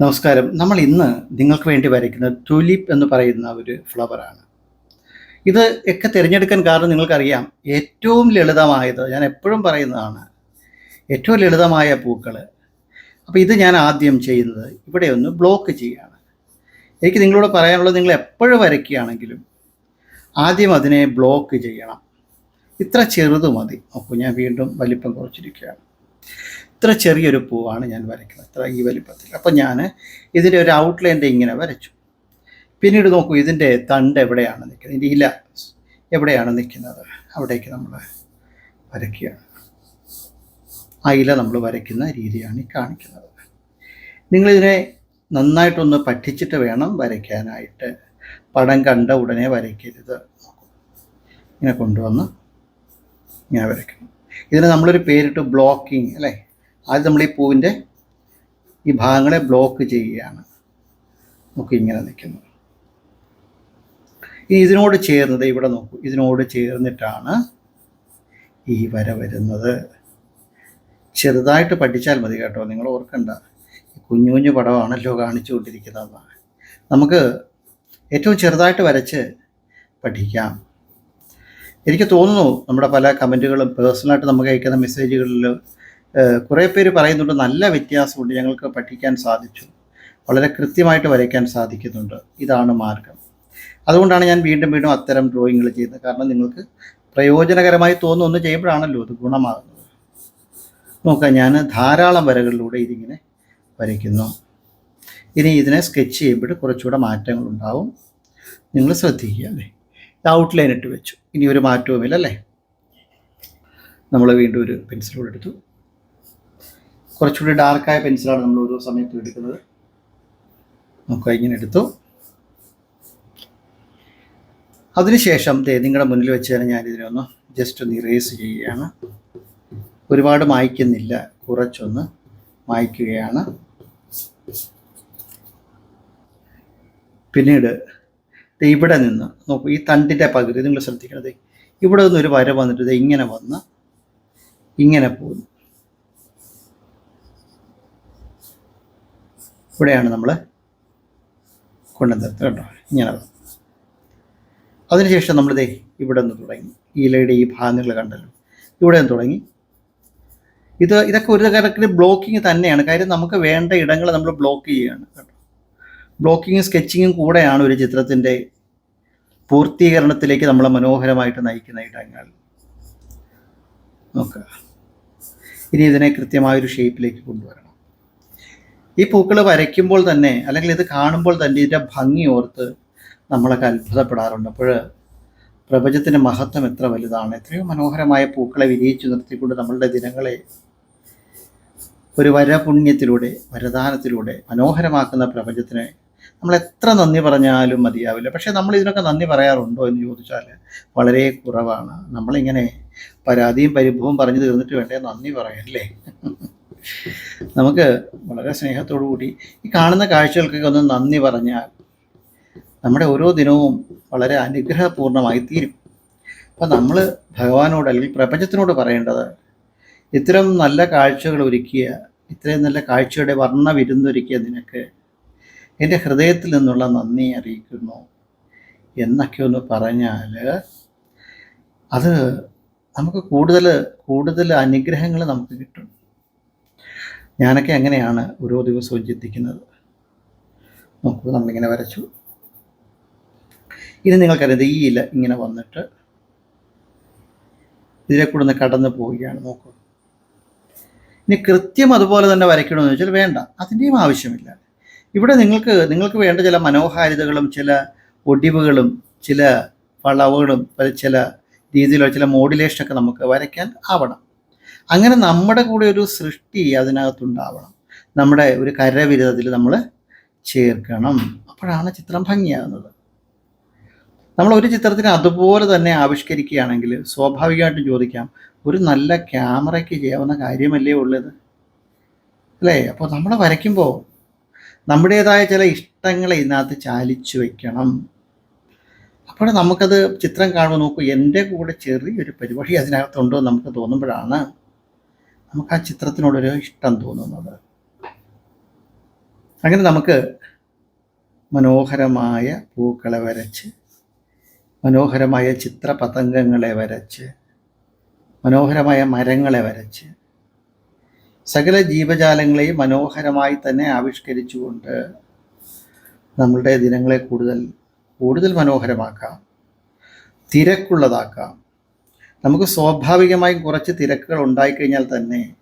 നമസ്കാരം. നമ്മൾ ഇന്ന് നിങ്ങൾക്ക് വേണ്ടി വരയ്ക്കുന്ന ടുലിപ്പ് എന്ന് പറയുന്ന ഒരു ഫ്ലവറാണ് ഇത് ഒക്കെ തിരഞ്ഞെടുക്കാൻ കാരണം നിങ്ങൾക്കറിയാം ഏറ്റവും ലളിതമായത് ഞാൻ എപ്പോഴും പറയുന്നതാണ് ഏറ്റവും ലളിതമായ പൂക്കൾ അപ്പോൾ ഇത് ഞാൻ ആദ്യം ചെയ്യുന്നത് ഇവിടെ ഒന്ന് ബ്ലോക്ക് ചെയ്യുകയാണ്. എനിക്ക് നിങ്ങളോട് പറയാനുള്ളത് നിങ്ങൾ എപ്പോഴും വരയ്ക്കുകയാണെങ്കിലും ആദ്യം അതിനെ ബ്ലോക്ക് ചെയ്യണം. ഇത്ര ചെറുത് മതി. അപ്പോൾ ഞാൻ വീണ്ടും വലിപ്പം കുറച്ചിരിക്കുകയാണ്. ഇത്ര ചെറിയൊരു പൂവാണ് ഞാൻ വരയ്ക്കുന്നത്. ഇത്ര ഈ വലിപ്പത്തിൽ അപ്പം ഞാൻ ഇതിന്റെ ഒരു ഔട്ട്ലൈന്റെ ഇങ്ങനെ വരച്ചു. പിന്നീട് നോക്കൂ ഇതിന്റെ തണ്ട് എവിടെയാണ് നിൽക്കുന്നത്? ഇതിന്റെ ഇല എവിടെയാണ് നിൽക്കുന്നത്? അവിടേക്ക് നമ്മൾ വരയ്ക്കുക ആ ഇല നമ്മൾ വരയ്ക്കുന്ന രീതിയാണ് ഈ കാണിക്കുന്നത്. നിങ്ങളിതിനെ നന്നായിട്ടൊന്ന് പഠിച്ചിട്ട് വേണം വരയ്ക്കാനായിട്ട്. പടം കണ്ട ഉടനെ വരയ്ക്കരുത്. ഇങ്ങനെ കൊണ്ടുവന്ന് ഇങ്ങനെ വരയ്ക്കണം ഇതിന് നമ്മളൊരു പേരിട്ട് ബ്ലോക്കിംഗ് അല്ലേ? ആദ്യം നമ്മൾ ഈ പൂവിന്റെ ഈ ഭാഗങ്ങളെ ബ്ലോക്ക് ചെയ്യുകയാണ്. നോക്കി ഇങ്ങനെ നിൽക്കുന്നു. ഇനി ഇതിനോട് ചേർന്നത് ഇവിടെ നോക്കൂ. ഇതിനോട് ചേർന്നിട്ടാണ് ഈ വര വരുന്നത്. ചെറുതായിട്ട് പഠിച്ചാൽ മതി കേട്ടോ. നിങ്ങൾ ഓർക്കണ്ട. കുഞ്ഞു കുഞ്ഞു പടമാണല്ലോ കാണിച്ചുകൊണ്ടിരിക്കുന്നതെന്നാണ് നമുക്ക് ഏറ്റവും ചെറുതായിട്ട് വരച്ച് പഠിക്കാം. എനിക്ക് തോന്നുന്നു നമ്മുടെ പല കമന്റുകളും പേഴ്സണലായിട്ട് നമുക്ക് അയക്കുന്ന മെസ്സേജുകളിൽ കുറേ പേര് പറയുന്നുണ്ട് നല്ല വ്യത്യാസമുണ്ട് ഞങ്ങൾക്ക് പഠിക്കാൻ സാധിച്ചു. വളരെ കൃത്യമായിട്ട് വരയ്ക്കാൻ സാധിക്കുന്നുണ്ട്. ഇതാണ് മാർഗം. അതുകൊണ്ടാണ് ഞാൻ വീണ്ടും വീണ്ടും അത്തരം ഡ്രോയിങ്ങുകൾ ചെയ്യുന്നത്. കാരണം നിങ്ങൾക്ക് പ്രയോജനകരമായി തോന്നുന്ന ചെയ്യുമ്പോഴാണല്ലോ അത് ഗുണമാകുന്നത്. നോക്കാം ഞാൻ ധാരാളം വരകളിലൂടെ ഇതിങ്ങനെ വരയ്ക്കുന്നു. ഇനി ഇതിനെ സ്കെച്ച് ചെയ്യുമ്പോൾ കുറച്ചുകൂടെ മാറ്റങ്ങൾ ഉണ്ടാവും. നിങ്ങൾ ശ്രദ്ധിക്കുക അല്ലേ? ഔട്ട്ലൈൻ ഇട്ട് വെച്ചു. ഇനി ഒരു മാറ്റവുമില്ല അല്ലേ? നമ്മൾ വീണ്ടും ഒരു പെൻസിലൂടെ എടുത്തു. കുറച്ചുകൂടി ഡാർക്കായ പെൻസിലാണ് നമ്മൾ ഓരോ സമയത്തും എടുക്കുന്നത്. നമുക്ക് ഇങ്ങനെ എടുത്തു. അതിനുശേഷം ദേ നിങ്ങളുടെ മുന്നിൽ വെച്ച് തന്നെ ഒന്ന് ജസ്റ്റ് ഒന്ന് ഇറേസ് ചെയ്യുകയാണ്. ഒരുപാട് മായ്ക്കുന്നില്ല. കുറച്ചൊന്ന് മായ്ക്കുകയാണ്. പിന്നീട് ഇവിടെ നിന്ന് നോക്കൂ ഈ തണ്ടിന്റെ പകുതി നിങ്ങൾ ശ്രദ്ധിക്കണത് ഇവിടെ നിന്ന് ഒരു വര വന്നിട്ട് ഇങ്ങനെ വന്ന് ഇങ്ങനെ പോകുന്നു. ഇവിടെയാണ് നമ്മൾ കൊണ്ടുവന്നത് കേട്ടോ. ഇങ്ങനെ അതിനുശേഷം നമ്മളിതേ ഇവിടെ നിന്ന് തുടങ്ങി. ഈ ഇലയുടെ ഈ ഭാഗങ്ങൾ കണ്ടല്ലോ. ഇവിടെ നിന്ന് തുടങ്ങി. ഇത് ഇതൊക്കെ ഒരു കണക്കിന് ബ്ലോക്കിങ് തന്നെയാണ്. കാര്യം നമുക്ക് വേണ്ട ഇടങ്ങൾ നമ്മൾ ബ്ലോക്ക് ചെയ്യുകയാണ് കേട്ടോ. ബ്ലോക്കിങ്ങും സ്കെച്ചിങ്ങും കൂടെയാണ് ഒരു ചിത്രത്തിന്റെ പൂർത്തീകരണത്തിലേക്ക് നമ്മളെ മനോഹരമായിട്ട് നയിക്കുന്ന ഇടങ്ങൾ. നോക്കുക. ഇനി ഇതിനെ കൃത്യമായൊരു ഷേപ്പിലേക്ക് കൊണ്ടുവരണം. ഈ പൂക്കൾ വരയ്ക്കുമ്പോൾ തന്നെ അല്ലെങ്കിൽ ഇത് കാണുമ്പോൾ തന്നെ ഇതിന്റെ ഭംഗി ഓർത്ത് നമ്മളൊക്കെ അത്ഭുതപ്പെടാറുണ്ട്. അപ്പോൾ പ്രപഞ്ചത്തിന്റെ മഹത്വം എത്ര വലുതാണ് എത്രയോ മനോഹരമായ പൂക്കളെ വിരിയിച്ചു നിർത്തിക്കൊണ്ട് നമ്മളുടെ ദിനങ്ങളെ ഒരു വരപുണ്യത്തിലൂടെ വരദാനത്തിലൂടെ മനോഹരമാക്കുന്ന പ്രപഞ്ചത്തിന് നമ്മൾ എത്ര നന്ദി പറഞ്ഞാലും മതിയാവില്ല. പക്ഷേ നമ്മൾ ഇതിനൊക്കെ നന്ദി പറയാറുണ്ടോ എന്ന് ചോദിച്ചാൽ വളരെ കുറവാണ്. നമ്മളിങ്ങനെ പരാതിയും പരിഭവവും പറഞ്ഞു തീർന്നിട്ട് വേണ്ടേ നന്ദി പറയല്ലേ നമുക്ക് വളരെ സ്നേഹത്തോടു കൂടി ഈ കാണുന്ന കാഴ്ചകൾക്കൊക്കെ ഒന്ന് നന്ദി പറഞ്ഞാൽ നമ്മുടെ ഓരോ ദിനവും വളരെ അനുഗ്രഹപൂർണമായി തീരും അപ്പം നമ്മൾ ഭഗവാനോട് അല്ലെങ്കിൽ പ്രപഞ്ചത്തിനോട് പറയേണ്ടത് ഇത്തരം നല്ല കാഴ്ചകൾ ഒരുക്കിയ ഇത്രയും നല്ല കാഴ്ചയുടെ വർണ വിരുന്നൊരുക്കിയ നിനക്ക് എന്റെ ഹൃദയത്തിൽ നിന്നുള്ള നന്ദി അറിയിക്കുന്നു. എന്നൊക്കെ ഒന്ന് പറഞ്ഞാൽ അത് നമുക്ക് കൂടുതൽ കൂടുതൽ അനുഗ്രഹങ്ങൾ നമുക്ക് കിട്ടും. ഞാനൊക്കെ എങ്ങനെയാണ് ഓരോ ദിവസവും ചിന്തിക്കുന്നത്? നോക്കൂ നമ്മളിങ്ങനെ വരച്ചു. ഇനി നിങ്ങൾക്കറിയാം ഈ ഇല ഇങ്ങനെ വന്നിട്ട് ഇതിലെ കൂടെ ഒന്ന് കടന്നു പോവുകയാണ്. നോക്കൂ. ഇനി കൃത്യം അതുപോലെ തന്നെ വരയ്ക്കണമെന്ന് വെച്ചാൽ വേണ്ട അതിന്റെയും ആവശ്യമില്ല. ഇവിടെ നിങ്ങൾക്ക് നിങ്ങൾക്ക് വേണ്ട ചില മനോഹാരിതകളും ചില ഒടിവുകളും ചില വളവുകളും ചില രീതിയിലുള്ള ചില മോഡുലേഷനൊക്കെ നമുക്ക് വരയ്ക്കാൻ ആവണം. അങ്ങനെ നമ്മുടെ കൂടെ ഒരു സൃഷ്ടി അതിനകത്തുണ്ടാവണം. നമ്മുടെ ഒരു കരവിരുദ്ധത്തിൽ നമ്മൾ ചേർക്കണം. അപ്പോഴാണ് ചിത്രം ഭംഗിയാകുന്നത്. നമ്മൾ ഒരു ചിത്രത്തിന് അതുപോലെ തന്നെ ആവിഷ്കരിക്കുകയാണെങ്കിൽ സ്വാഭാവികമായിട്ടും ചോദിക്കാം ഒരു നല്ല ക്യാമറയ്ക്ക് ചെയ്യാവുന്ന കാര്യമല്ലേ ഉള്ളത്? അല്ലേ? അപ്പോൾ നമ്മൾ വരയ്ക്കുമ്പോൾ നമ്മുടേതായ ചില ഇഷ്ടങ്ങളെ ഇതിനകത്ത് ചാലിച്ചു വയ്ക്കണം. അപ്പോൾ നമുക്കത് ചിത്രം കാണുമ്പോൾ നോക്കൂ എന്റെ കൂടെ ചെറിയൊരു പരിപാടി അതിനകത്തുണ്ടോ നമുക്ക് തോന്നുമ്പോഴാണ് നമുക്ക് ആ ചിത്രത്തിനോടൊരു ഇഷ്ടം തോന്നുന്നത്. അങ്ങനെ നമുക്ക് മനോഹരമായ പൂക്കളെ വരച്ച് മനോഹരമായ ചിത്രപതംഗങ്ങളെ വരച്ച് മനോഹരമായ മരങ്ങളെ വരച്ച് സകല ജീവജാലങ്ങളെയും മനോഹരമായി തന്നെ ആവിഷ്കരിച്ചുകൊണ്ട് നമ്മളുടെ ദിനങ്ങളെ കൂടുതൽ കൂടുതൽ മനോഹരമാക്കാം തിരക്കുള്ളതാക്കാം. നമുക്ക് സ്വാഭാവികമായും കുറച്ച് തിരക്കുകൾ ഉണ്ടായിക്കഴിഞ്ഞാൽ തന്നെ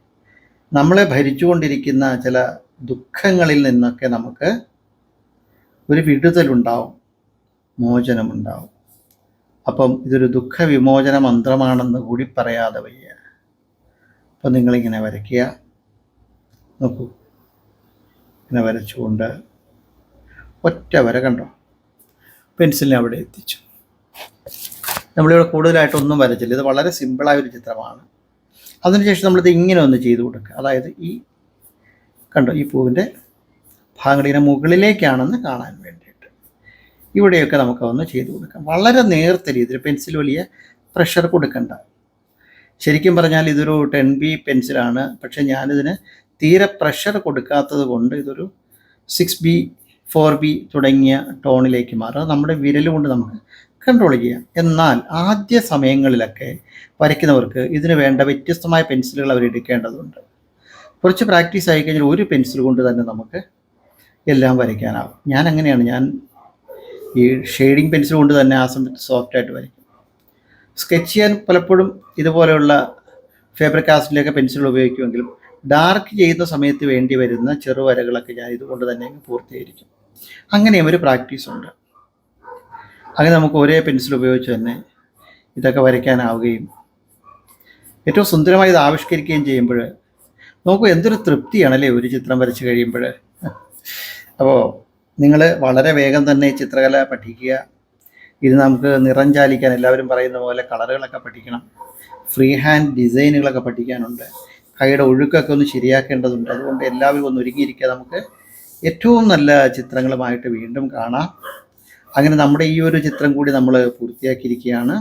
നമ്മളെ ഭരിച്ചുകൊണ്ടിരിക്കുന്ന ചില ദുഃഖങ്ങളിൽ നിന്നൊക്കെ നമുക്ക് ഒരു വിടുതലുണ്ടാവും മോചനമുണ്ടാവും. അപ്പം ഇതൊരു ദുഃഖ വിമോചന മന്ത്രമാണെന്ന് കൂടി പറയാതെ വയ്യ. അപ്പം നിങ്ങളിങ്ങനെ വരയ്ക്കുക. നോക്കൂ. ഇങ്ങനെ വരച്ചുകൊണ്ട് ഒറ്റ വര കണ്ടോ? പെൻസിലിനെ അവിടെ എത്തിച്ചു. നമ്മളിവിടെ കൂടുതലായിട്ടൊന്നും വരച്ചില്ല. ഇത് വളരെ സിമ്പിളായ ഒരു ചിത്രമാണ്. അതിനുശേഷം നമ്മളിത് ഇങ്ങനെ ഒന്ന് ചെയ്തു കൊടുക്കുക. അതായത് ഈ കണ്ടോ ഈ പൂവിന്റെ ഭാഗങ്ങളിങ്ങനെ മുകളിലേക്കാണെന്ന് കാണാൻ വേണ്ടിയിട്ട്. ഇവിടെയൊക്കെ നമുക്ക് ഒന്ന് ചെയ്തു കൊടുക്കാം. വളരെ നേർത്ത രീതിയിൽ പെൻസിൽ വലിയ പ്രഷർ കൊടുക്കണ്ട. ശരിക്കും പറഞ്ഞാൽ ഇതൊരു ടെൻ ബി പെൻസിലാണ്. പക്ഷേ ഞാനിതിന് തീരെ പ്രഷർ കൊടുക്കാത്തത് കൊണ്ട് ഇതൊരു സിക്സ് ബി ഫോർ ബി തുടങ്ങിയ ടോണിലേക്ക് മാറും. നമ്മുടെ വിരൽ കൊണ്ട് നമുക്ക് കൺട്രോൾ ചെയ്യാം എന്നാൽ ആദ്യ സമയങ്ങളിലൊക്കെ വരയ്ക്കുന്നവർക്ക് ഇതിന് വേണ്ട വ്യത്യസ്തമായ പെൻസിലുകൾ അവർ എടുക്കേണ്ടതുണ്ട്. കുറച്ച് പ്രാക്ടീസ് ആയി കഴിഞ്ഞാൽ ഒരു പെൻസിൽ കൊണ്ട് തന്നെ നമുക്ക് എല്ലാം വരയ്ക്കാനാവും. ഞാൻ അങ്ങനെയാണ്. ഞാൻ ഈ ഷെയ്ഡിങ് പെൻസിൽ കൊണ്ട് തന്നെ ആ സമയത്ത് സോഫ്റ്റായിട്ട് വരയ്ക്കും. സ്കെച്ച് ചെയ്യാൻ പലപ്പോഴും ഇതുപോലെയുള്ള ഫേബർ കാസ്റ്റിലൊക്കെ പെൻസിലുകൾ ഉപയോഗിക്കുമെങ്കിലും ഡാർക്ക് ചെയ്യുന്ന സമയത്ത് വേണ്ടി വരുന്ന ചെറുവരകളൊക്കെ ഞാൻ ഇതുകൊണ്ട് തന്നെ പൂർത്തീകരിക്കും. അങ്ങനെയും ഒരു പ്രാക്ടീസ് ഉണ്ട്. അങ്ങനെ നമുക്ക് ഒരേ പെൻസിൽ ഉപയോഗിച്ച് തന്നെ ഇതൊക്കെ വരയ്ക്കാനാവുകയും ഏറ്റവും സുന്ദരമായി ഇത് ആവിഷ്കരിക്കുകയും ചെയ്യുമ്പോൾ നമുക്ക് എന്തൊരു തൃപ്തിയാണല്ലേ ഒരു ചിത്രം വരച്ച് കഴിയുമ്പോൾ. അപ്പോൾ നിങ്ങൾ വളരെ വേഗം തന്നെ ചിത്രകല പഠിക്കുക. ഇത് നമുക്ക് നിറം ചാലിക്കാൻ എല്ലാവരും പറയുന്ന പോലെ കളറുകളൊക്കെ പഠിക്കണം. ഫ്രീ ഹാൻഡ് ഡിസൈനുകളൊക്കെ പഠിക്കാനുണ്ട്. കൈയുടെ ഒഴുക്കൊക്കെ ഒന്ന് ശരിയാക്കേണ്ടതുണ്ട്. അതുകൊണ്ട് എല്ലാവരും ഒന്ന് ഒരുങ്ങിയിരിക്കുക. നമുക്ക് ഏറ്റവും നല്ല ചിത്രങ്ങളുമായിട്ട് വീണ്ടും കാണാം. അങ്ങനെ നമ്മുടെ ഈ ഒരു ചിത്രം കൂടി നമ്മൾ പൂർത്തിയാക്കിയിരിക്കുകയാണ്.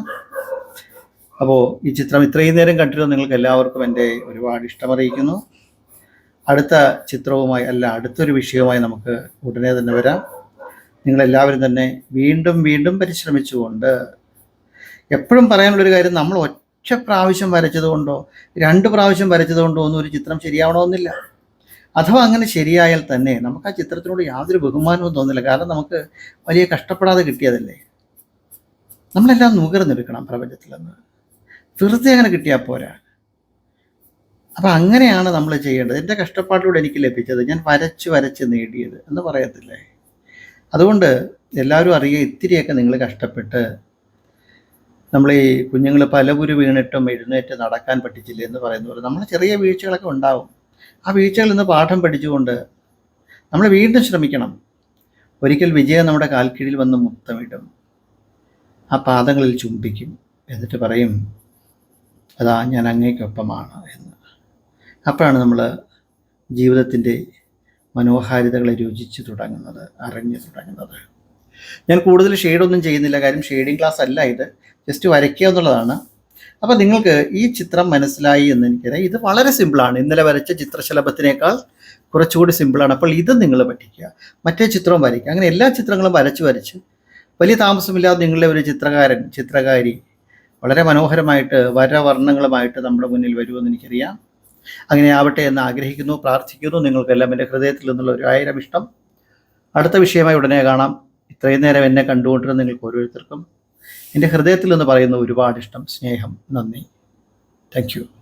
അപ്പോൾ ഈ ചിത്രം ഇത്രയും നേരം കണ്ടിരുന്ന നിങ്ങൾക്ക് എല്ലാവർക്കും എന്റെ ഒരുപാട് ഇഷ്ടമറിയിക്കുന്നു. അടുത്ത ചിത്രവുമായി അല്ല അടുത്തൊരു വിഷയവുമായി നമുക്ക് ഉടനെ തന്നെ വരാം. നിങ്ങളെല്ലാവരും തന്നെ വീണ്ടും വീണ്ടും പരിശ്രമിച്ചുകൊണ്ട് എപ്പോഴും പറയാനുള്ളൊരു കാര്യം നമ്മൾ ഒറ്റ പ്രാവശ്യം വരച്ചതുകൊണ്ടോ രണ്ട് പ്രാവശ്യം വരച്ചതുകൊണ്ടോ ഒന്നും ഒരു ചിത്രം ശരിയാവണമെന്നില്ല. അഥവാ അങ്ങനെ ശരിയായാൽ തന്നെ നമുക്ക് ആ ചിത്രത്തിനോട് യാതൊരു ബഹുമാനവും തോന്നില്ല. കാരണം നമുക്ക് വലിയ കഷ്ടപ്പെടാതെ കിട്ടിയതല്ലേ? നമ്മളെല്ലാം നുകർന്നെടുക്കണം പ്രപഞ്ചത്തിൽ നിന്ന്. വെറുതെ അങ്ങനെ കിട്ടിയാൽ പോരാ. അപ്പം അങ്ങനെയാണ് നമ്മൾ ചെയ്യേണ്ടത്. എന്റെ കഷ്ടപ്പാടിലൂടെ എനിക്ക് ലഭിച്ചത് ഞാൻ വരച്ച് വരച്ച് നേടിയത് എന്ന് പറയത്തില്ലേ? അതുകൊണ്ട് എല്ലാവരും അറിയുക ഇത്തിരിയൊക്കെ നിങ്ങൾ കഷ്ടപ്പെട്ട് നമ്മൾ ഈ കുഞ്ഞുങ്ങൾ പലപുരു വീണിട്ടും എഴുന്നേറ്റ് നടക്കാൻ പറ്റിച്ചില്ല എന്ന് പറയുന്നത് നമ്മൾ ചെറിയ വീഴ്ചകളൊക്കെ ഉണ്ടാവും. ആ വീഴ്ചകളിൽ നിന്ന് പാഠം പഠിച്ചുകൊണ്ട് നമ്മൾ വീണ്ടും ശ്രമിക്കണം. ഒരിക്കൽ വിജയം നമ്മുടെ കാൽക്കീഴിൽ വന്ന് മുത്തമിടും. ആ പാദങ്ങളിൽ ചുംബിക്കും. എന്നിട്ട് പറയും അതാ ഞാൻ അങ്ങേക്കൊപ്പമാണ് എന്ന്. അപ്പോഴാണ് നമ്മൾ ജീവിതത്തിന്റെ മനോഹാരിതകളെ രുചിച്ച് തുടങ്ങുന്നത് അറിഞ്ഞു തുടങ്ങുന്നത്. ഞാൻ കൂടുതൽ ഷെയ്ഡൊന്നും ചെയ്യുന്നില്ല. കാര്യം ഷെയ്ഡിങ് ക്ലാസ് അല്ല ഇത്. ജസ്റ്റ് വരയ്ക്കുക എന്നുള്ളതാണ്. അപ്പോൾ നിങ്ങൾക്ക് ഈ ചിത്രം മനസ്സിലായി എന്ന് എനിക്കറിയാം. ഇത് വളരെ സിമ്പിളാണ് ഇന്നലെ വരച്ച ചിത്രശലഭത്തിനേക്കാൾ കുറച്ചുകൂടി സിമ്പിളാണ് അപ്പോൾ ഇത് നിങ്ങൾ പഠിക്കുക. മറ്റേ ചിത്രവും വരയ്ക്കുക. അങ്ങനെ എല്ലാ ചിത്രങ്ങളും വരച്ച് വരച്ച് വലിയ താമസമില്ലാതെ നിങ്ങളുടെ ഒരു ചിത്രകാരൻ ചിത്രകാരി വളരെ മനോഹരമായിട്ട് വരവർണങ്ങളുമായിട്ട് നമ്മുടെ മുന്നിൽ വരുമെന്ന് എനിക്കറിയാം. അങ്ങനെ ആവട്ടെ എന്ന് ആഗ്രഹിക്കുന്നു പ്രാർത്ഥിക്കുന്നു. നിങ്ങൾക്കെല്ലാം എന്റെ ഹൃദയത്തിൽ നിന്നുള്ള ഒരു ആയിരം ഇഷ്ടം. അടുത്ത വിഷയമായി ഉടനെ കാണാം. ഇത്രയും നേരം എന്നെ കണ്ടുകൊണ്ടിരുന്ന നിങ്ങൾക്ക് ഓരോരുത്തർക്കും എന്റെ ഹൃദയത്തിൽ നിന്ന് പറയുന്ന ഒരുപാട് ഇഷ്ടം സ്നേഹം നന്ദി. താങ്ക്